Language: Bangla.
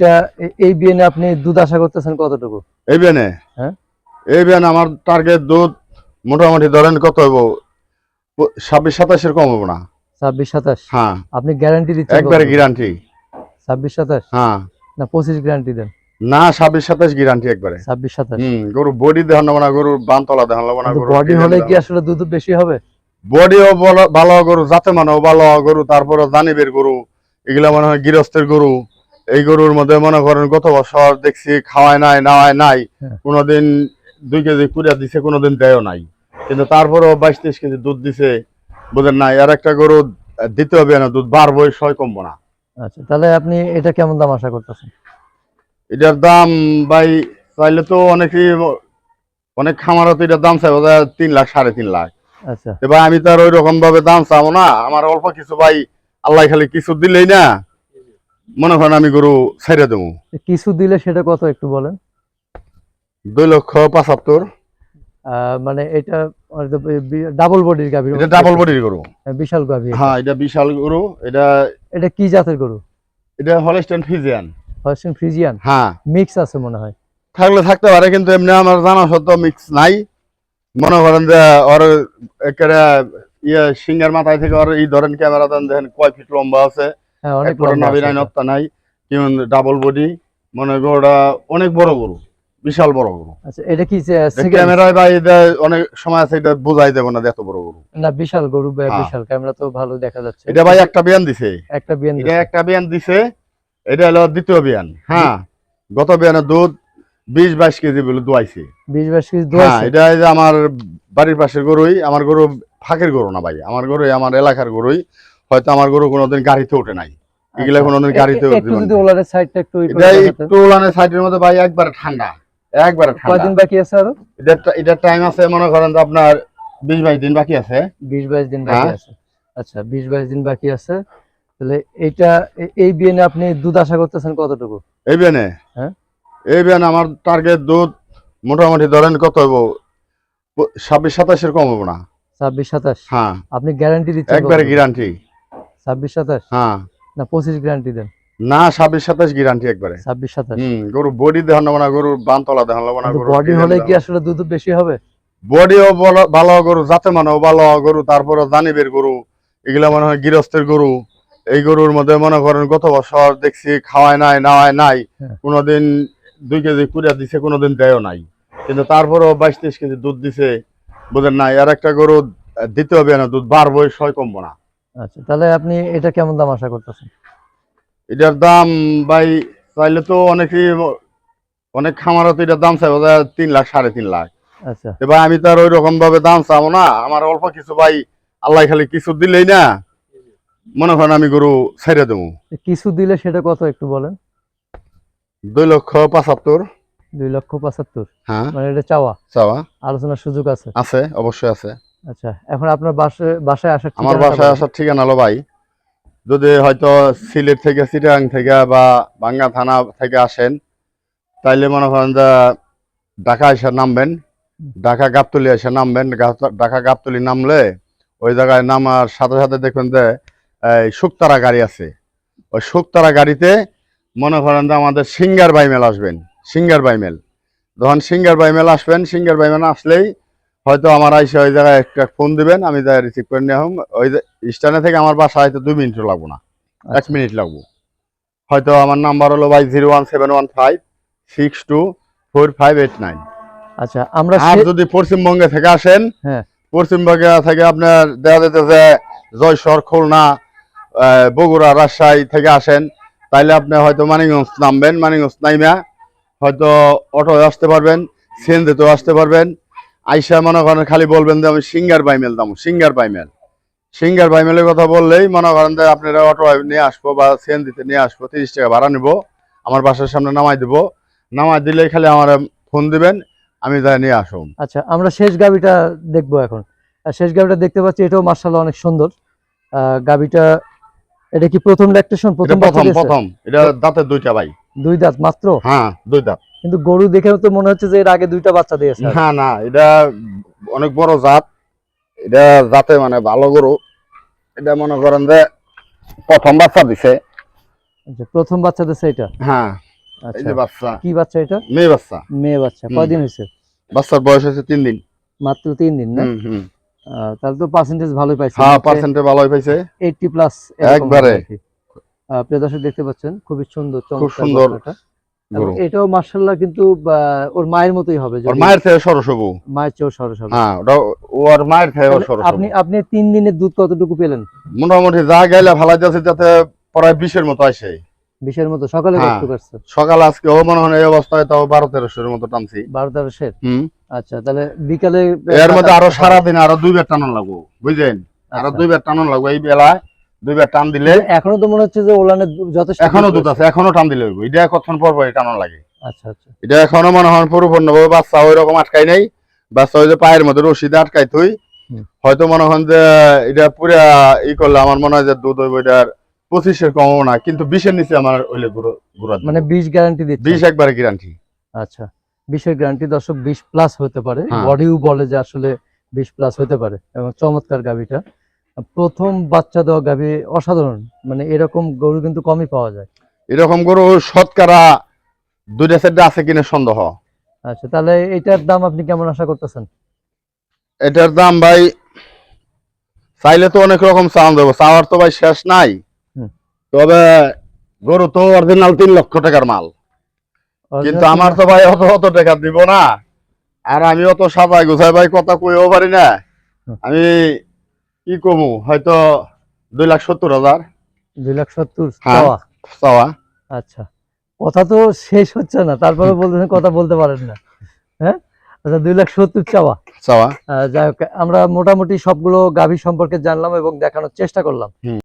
এইটা এ- এই বিয়েনে আপনি দুধ আশা করতেছেন কতটুকু? এই বিয়ানে? হ্যাঁ। এই বিয়ানে আমার টার্গেট দুধ মোটামুটি ধরেন কত হইব? ছাব্বিশ সাতাশের কম হব না। ছাব্বিশ সাতাশ? হ্যাঁ। আপনি গ্যারান্টি দিচ্ছেন একবারে গ্যারান্টি ছাব্বিশ সাতাশ? হ্যাঁ। না পঁচিশ গ্যারান্টি দেন। না ছাব্বিশ সাতাশ গ্যারান্টি একবারে। ছাব্বিশ সাতাশ? হুম গরু বডি দেখান না গরুর বানতলা দেখান না বডি হলে কি আসলে দুধ বেশি হবে? বডিও ভালো গরু জাতে মানও ভালো গরু তারপরে জানিবের গরু এগুলা মনে হয় গৃহস্থের গরু। এই গরুর মধ্যে মনে করেন গত বছর দেখছি খাওয়ায় নাই নাওয়ায় নাই হ্যাঁ। কোনোদিন দুই কেজি কুড়িয়া দিছে কোনোদিন দেয়ও নাই। কিন্তু তারপরেও বাইশ তেইশ কেজি দুধ দিছে বুঝেন নাই। আর একটা গরু দিতে হবে না দুধ বাড়বো ছয় কমবো না। আচ্ছা তাহলে আপনি এটা কেমন দাম আশা করতেছেন? এটার দাম ভাই চাইলে তো অনেকেই অনেক খামারও তো এটার দাম চাইব যে তিন লাখ সাড়ে তিন লাখ। আচ্ছা। এবার আমি তো আর ওই রকম ভাবে দাম চাবো না। আমার অল্প কিছু ভাই আল্লাহ খালি কিছু দিলেই না। মনে করেন আমি গরু ছেড়ে দেবো। কিছু দিলে সেটা কত একটু বলেন? দুই লক্ষ পঁচাত্তর। মানে এটা ডাবল বডির গাভী এটা ডাবল বডির গরু। বিশাল গাভী হ্যাঁ এটা বিশাল গরু। এটা এটা কি জাতের গরু? এটা হলস্টেন ফিজিয়ান হলস্টিন ফ্রিজিয়ান হ্যাঁ। মিক্স আছে মনে হয়। থাকলে থাকতে পারে কিন্তু এমনি আমার জানা সত্ত্বেও মিক্স নাই। মনে করেন যে ওর একেবারে ইয়ে সিঙ্গার মাথায় থেকে ওর এই ধরেন ক্যামেরা দেন দেখেন কয় ফিট লম্বা আছে। হ্যাঁ নাভি নাই ডাবল বডি মনে গরুটা অনেক বড় গরু বিশাল বড় গরু। আচ্ছা এটা কি ক্যামেরায় বা এটা অনেক সময় আছে এটা বোঝাই দেবো না এত বড় গরু। না বিশাল গরু হ্যাঁ। বিশাল ক্যামেরা তো ভালো দেখা যাচ্ছে। এটা ভাই একটা বিয়ান দিছে। একটা বিয়ান এটা একটা বিয়ান দিছে এটা হলো দ্বিতীয় বিয়ান। হ্যাঁ গত বিয়ানের দুধ বিশ বাইশ কেজি বলে দুয়াইছে। বিশ বাইশ কেজি হ্যাঁ দোয়াইছে? এটা যে আমার বাড়ির পাশের গরুই আমার গরু ফাঁকের গরু না ভাই আমার গরু আমার এলাকার গরুই। হয়তো আমার গরু কোনোদিন গাড়িতে ওঠে নাই। এগুলা আচ্ছা। কোনোদিন গাড়িতে একটু যদি না। সাইডটা একটু এটা একটু লানের সাইডের মধ্যে ভাই একবারে ঠান্ডা একবারে ঠান্ডা। কয়দিন বাকি আছে আরও? এটা এটা টাইম আছে মনে করেন যে আপনার বিশ বাইশ দিন বাকি আছে। বিশ বাইশ দিন বাকি হ্যাঁ। আছে। আচ্ছা বিশ বাইশ দিন বাকি আছে। তাহলে এইটা এই বিয়েনে আপনি দুধ আশা করতেছেন কতটুকু? এই বিয়ানে হ্যাঁ। এই বিয়ানে আমার টার্গেট দুধ মোটামুটি ধরেন কত হইব? ছাব্বিশ সাতাশের কম হব না। ছাব্বিশ সাতাশ? হ্যাঁ। আপনি গ্যারান্টি দিচ্ছেন একবারে গ্যারান্টি ছাব্বিশ সাতাশ? হ্যাঁ। না পঁচিশ গ্যারান্টি দেন। না ছাব্বিশ সাতাশ গ্যারান্টি একবারে। ছাব্বিশ সাতাশ। হুম গরু বডি দেখান না গরুর বানতলা দেখান না বডি হলে কি আসলে দুধ বেশি হবে? বডিও ভালো গরু জাতে মানও ভালো গরু তারপরে জানিবের গরু। এগুলা মনে হয় গৃহস্থের গরু। এই গরুর মধ্যে মনে করেন গত বছর দেখছি খাওয়ায় নাই নাওয়ায় নাই হ্যাঁ। কোনোদিন দুই কেজি কুড়িয়া দিছে কোনোদিন দেয় নাই। কিন্তু তারপরেও বাইশ তেইশ কেজি দুধ দিছে বুঝেন নাই। আর একটা গরু দিতে হবে না দুধ বাড়বো ছয় কমবো না। আচ্ছা তাহলে আপনি এটা কেমন দাম আশা করতেছেন? এটার দাম ভাই চাইলে তো অনেকেই অনেক খামারও তো এটার দাম চাইব তিন লাখ সাড়ে তিন লাখ। আচ্ছা। ভাই আমি তো আর ওই রকম ভাবে দাম চাবো না। আমার অল্প কিছু ভাই আল্লাহ খালি কিছু দিলেই না মনে করেন আমি গরু ছেড়ে দেবো। কিছু দিলে সেটা কত একটু বলেন? দুই লক্ষ পঁচাত্তর। দুই লক্ষ পঁচাত্তর? হ্যাঁ। মানে এটা চাওয়া? চাওয়া। আলোচনার সুযোগ আছে? আছে অবশ্যই আছে। আচ্ছা এখন আপনার বাসায় বাসায় আসার আমার বাসায় আসার ঠিকানা হলো ভাই যদি হয়তো সিলেট থেকে চিটাং থেকে বা বাঙ্গা থানা থেকে আসেন তাইলে মনে করেন যে ঢাকা এসে নামবেন ঢাকা গাবতলি এসে নামবেন ঢাকা গাবতলি নামলে ওই জায়গায় নামার সাথে সাথে দেখবেন যে এই শুকতারা গাড়ি আছে। ওই শুকতারা গাড়িতে মনে করেন যে আমাদের সিঙ্গার বাইমেল আসবেন সিঙ্গার বাইমেল যখন সিঙ্গার বাইমেল আসবেন সিঙ্গার বাইমেল আসলেই হয়তো আমার আইসে ওই জায়গায় একটা ফোন দিবেন আমি জায়গায় রিসিভ করে নিয়ে হম ওই স্ট্যান্ডে থেকে আমার বাসা হয়তো দুই মিনিটও লাগবো না। এক আচ্ছা, মিনিট লাগবো। হয়তো আমার নাম্বার হলো ভাই zero one seven one five six two four five eight nine আচ্ছা আমরা আর যদি পশ্চিমবঙ্গে থেকে আসেন হ্যাঁ। পশ্চিমবঙ্গে থেকে আপনার দেখা যেতেছে জয়সর খুলনা বগুড়া রাজশাহী থেকে আসেন তাইলে আপনি হয়তো মানিগঞ্জ নামবেন মানিগঞ্জ নাইমা হয়তো অটো আসতে পারবেন সিএনজিতেও আসতে পারবেন আইসা মনে করেন খালি বলবেন যে আমি সিঙ্গার বাইমেল দাম সিঙ্গার বাইমেল। সিঙ্গার বাইমেলের কথা বললেই মনে করেন যে আপনারা অটো নিয়ে আসব বা সিএনজিতে নিয়ে আসব তিরিশ টাকা ভাড়া নিবো আমার বাসার সামনে নামাই দিব। নামাই দিলেই খালি আমার ফোন দিবেন আমি যাই নিয়ে আসুন আচ্ছা আমরা শেষ গাবিটা দেখব এখন। শেষ গাবিটা দেখতে পাচ্ছি এটাও মার্শাল অনেক সুন্দর। গাবিটা এটা কি প্রথম ল্যাকটেশন প্রথম প্রথম প্রথম। এটা দাঁতের দুইটা ভাই। দুই দাঁত মাত্র? হ্যাঁ দুই দাঁত। কিন্তু গরু দেখে তো মনে হচ্ছে যে এর আগে দুইটা বাচ্চা দিয়েছে না না এটা অনেক বড় জাত। এটা জাতে মানে ভালো গরু। এটা মনে করেন যে প্রথম বাচ্চা দিছে। আচ্ছা, প্রথম বাচ্চা দিয়েছে এটা? হ্যাঁ এই আচ্ছা। যে বাচ্চা। কি বাচ্চা এটা? মেয়ে বাচ্চা। মেয়ে বাচ্চা। কয়দিন হয়েছে? বাচ্চার বয়স হচ্ছে তিন দিন। মাত্র তিন দিন না? হুম হুম। আহ, তাহলে তো পার্সেন্টেজ ভালোই পাইছে। হ্যাঁ পার্সেন্টে ভালোই পাইছে। এইটটি প্লাস একবারে। প্রিয় দর্শক দেখতে পাচ্ছেন খুবই সুন্দর চমৎকার সুন্দর। গরু এটাও মার্শাল্লাহ কিন্তু ওর মায়ের মতোই হবে ওর মায়ের থেকে সরস হব। মায়ের চেয়েও সরস হবে। হ্যাঁ ওটা ওর মায়ের থেকে সরস আপনি আপনি তিন দিনের দুধ কতটুকু পেলেন? মোটামুটি যা গেলে ভালো যাচ্ছে যাতে প্রায় বিশের মতো আসে। বিশের মতো সকালে হ্যাঁ। কষ্ট করছে সকাল আজকে ও মনে হয় এই অবস্থায় তাও বারো তেরোশোর মতো টানছি। বারো তেরোশের? আচ্ছা তাহলে বিকালে এর মধ্যে আরও সারাদিন আরও দুইবার টানান লাগবো বুঝলেন? আরও আচ্ছা। দুইবার টানান লাগবো এই বেলায়। দুইবার টান দিলে এখনও তো মনে হচ্ছে যে যথেষ্ট এখনও দুধ আছে। এখনও টান দিলে হইবো। এটা কতক্ষণ পর পর টানান লাগে? আচ্ছা আচ্ছা। এটা এখনও মনে হয় বাচ্চা ওই রকম আটকাই নাই। বাচ্চা ওই যে পায়ের মধ্যে রশিদে আটকাই তুই হয়তো মনে হয় যে এটা পুরা ই করলে আমার মনে হয় যে দুধ হইব এটার পঁচিশের কম না কিন্তু বিশের নিচে আমার গুঁড়ো গুঁড়া মানে বিশ গ্যারান্টি দিচ্ছে। বিশ একবারে গ্যারান্টি আচ্ছা। বিশের গ্যারান্টি দর্শক বিশ প্লাস হতে পারে। হ্যাঁ। বডিও বলে যে আসলে বিশ প্লাস হতে পারে? এবং চমৎকার গাভিটা প্রথম বাচ্চা দেওয়া গাভি অসাধারণ। মানে এরকম গরু কিন্তু কমই পাওয়া যায়। এরকম গরু শতকরা দুইটা সেটটা আছে কিনা সন্দেহ। আচ্ছা তাহলে এটার দাম আপনি কেমন আশা করতেছেন? এটার দাম ভাই চাইলে তো অনেক রকম চাওয়া দেবো। চাওয়ার তো ভাই শেষ নাই। তবে গরু তো অরিজিনাল তিন লক্ষ টাকার মাল। কিন্তু আমার তো ভাই অত অত টাকা দিব না। আর আমি অত সাজাই গুছাই ভাই কথা কইও পারি না। আমি কি কমু হয়তো দুই লাখ সত্তর হাজার। দুই লাখ সত্তর হ্যাঁ। চাওয়া? চাওয়া। আচ্ছা কথা তো শেষ হচ্ছে না তারপরে বলতেছেন কথা বলতে পারেন না। হ্যাঁ? আচ্ছা দুই লাখ সত্তর চাওয়া? চাওয়া। যাই হোক আমরা মোটামুটি সবগুলো গাভী সম্পর্কে জানলাম এবং দেখানোর চেষ্টা করলাম।